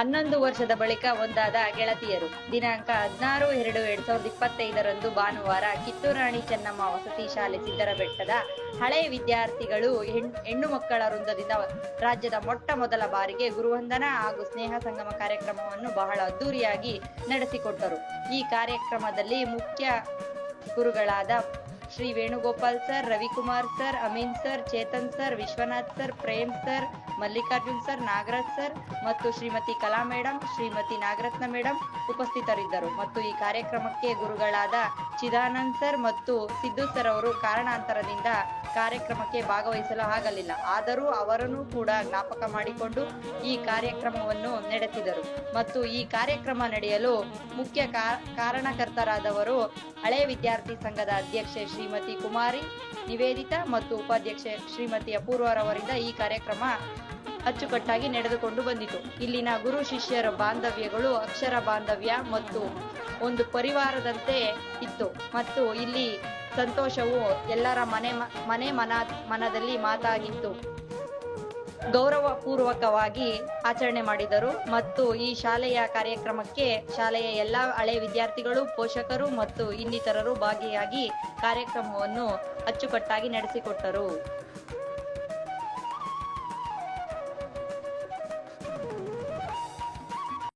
ಹನ್ನೊಂದು ವರ್ಷದ ಬಳಿಕ ಒಂದಾದ ಗೆಳತಿಯರು. ದಿನಾಂಕ ಹದಿನಾರು ಎರಡು ಎರಡ್ ಸಾವಿರದ ಇಪ್ಪತ್ತೈದರಂದು ಭಾನುವಾರ ಕಿತ್ತೂರಾಣಿ ಚೆನ್ನಮ್ಮ ವಸತಿ ಶಾಲೆ ಸಿದ್ದರಬೆಟ್ಟದ ಹಳೆ ವಿದ್ಯಾರ್ಥಿಗಳು ಹೆಣ್- ಹೆಣ್ಣು ಮಕ್ಕಳ ವೃಂದದಿಂದ ರಾಜ್ಯದ ಮೊಟ್ಟ ಮೊದಲ ಬಾರಿಗೆ ಗುರುವಂದನ ಹಾಗೂ ಸ್ನೇಹ ಸಂಗಮ ಕಾರ್ಯಕ್ರಮವನ್ನು ಬಹಳ ಅದ್ದೂರಿಯಾಗಿ ನಡೆಸಿಕೊಟ್ಟರು. ಈ ಕಾರ್ಯಕ್ರಮದಲ್ಲಿ ಮುಖ್ಯ ಗುರುಗಳಾದ Shri Venugopal sir, Ravikumar sir, Ameen sir, Chetan sir, Vishwanath sir, Prem sir, Mallikarjun sir, Nagaraj sir ಮತ್ತು ಶ್ರೀಮತಿ ಕಲಾ ಮೇಡಂ, ಶ್ರೀಮತಿ ನಾಗರತ್ನ ಮೇಡಂ ಉಪಸ್ಥಿತರಿದ್ದರು. ಮತ್ತು ಈ ಕಾರ್ಯಕ್ರಮಕ್ಕೆ ಗುರುಗಳಾದ ಚಿದಾನಂದ್ ಸರ್ ಮತ್ತು ಸಿದ್ದು ಸರ್ ಅವರು ಕಾರಣಾಂತರದಿಂದ ಕಾರ್ಯಕ್ರಮಕ್ಕೆ ಭಾಗವಹಿಸಲು ಆಗಲಿಲ್ಲ. ಆದರೂ ಅವರನ್ನು ಕೂಡ ಜ್ಞಾಪಕ ಮಾಡಿಕೊಂಡು ಈ ಕಾರ್ಯಕ್ರಮವನ್ನು ನಡೆಸಿದರು. ಮತ್ತು ಈ ಕಾರ್ಯಕ್ರಮ ನಡೆಯಲು ಮುಖ್ಯ ಕಾರಣಕರ್ತರಾದವರು ಹಳೆ ವಿದ್ಯಾರ್ಥಿ ಸಂಘದ ಅಧ್ಯಕ್ಷೆ ಶ್ರೀಮತಿ ಕುಮಾರಿ ನಿವೇದಿತಾ ಮತ್ತು ಉಪಾಧ್ಯಕ್ಷೆ ಶ್ರೀಮತಿ ಅಪೂರ್ವರವರಿಂದ ಈ ಕಾರ್ಯಕ್ರಮ ಅಚ್ಚುಕಟ್ಟಾಗಿ ನಡೆದುಕೊಂಡು ಬಂದಿತು. ಇಲ್ಲಿನ ಗುರು ಶಿಷ್ಯರ ಬಾಂಧವ್ಯಗಳು ಅಕ್ಷರ ಬಾಂಧವ್ಯ ಮತ್ತು ಒಂದು ಪರಿವಾರದಂತೆ ಇತ್ತು. ಮತ್ತು ಇಲ್ಲಿ ಸಂತೋಷವು ಎಲ್ಲರ ಮನೆ ಮನೆ ಮನ, ಮನದಲ್ಲಿ ಮಾತಾಗಿತ್ತು. ಗೌರವ ಪೂರ್ವಕವಾಗಿ ಆಚರಣೆ ಮಾಡಿದರು ಮತ್ತು ಈ ಶಾಲೆಯ ಕಾರ್ಯಕ್ರಮಕ್ಕೆ ಶಾಲೆಯ ಎಲ್ಲ ಹಳೆ ವಿದ್ಯಾರ್ಥಿಗಳು, ಪೋಷಕರು ಮತ್ತು ಇನ್ನಿತರರು ಭಾಗಿಯಾಗಿ ಕಾರ್ಯಕ್ರಮವನ್ನು ಅಚ್ಚುಕಟ್ಟಾಗಿ ನಡೆಸಿಕೊಟ್ಟರು.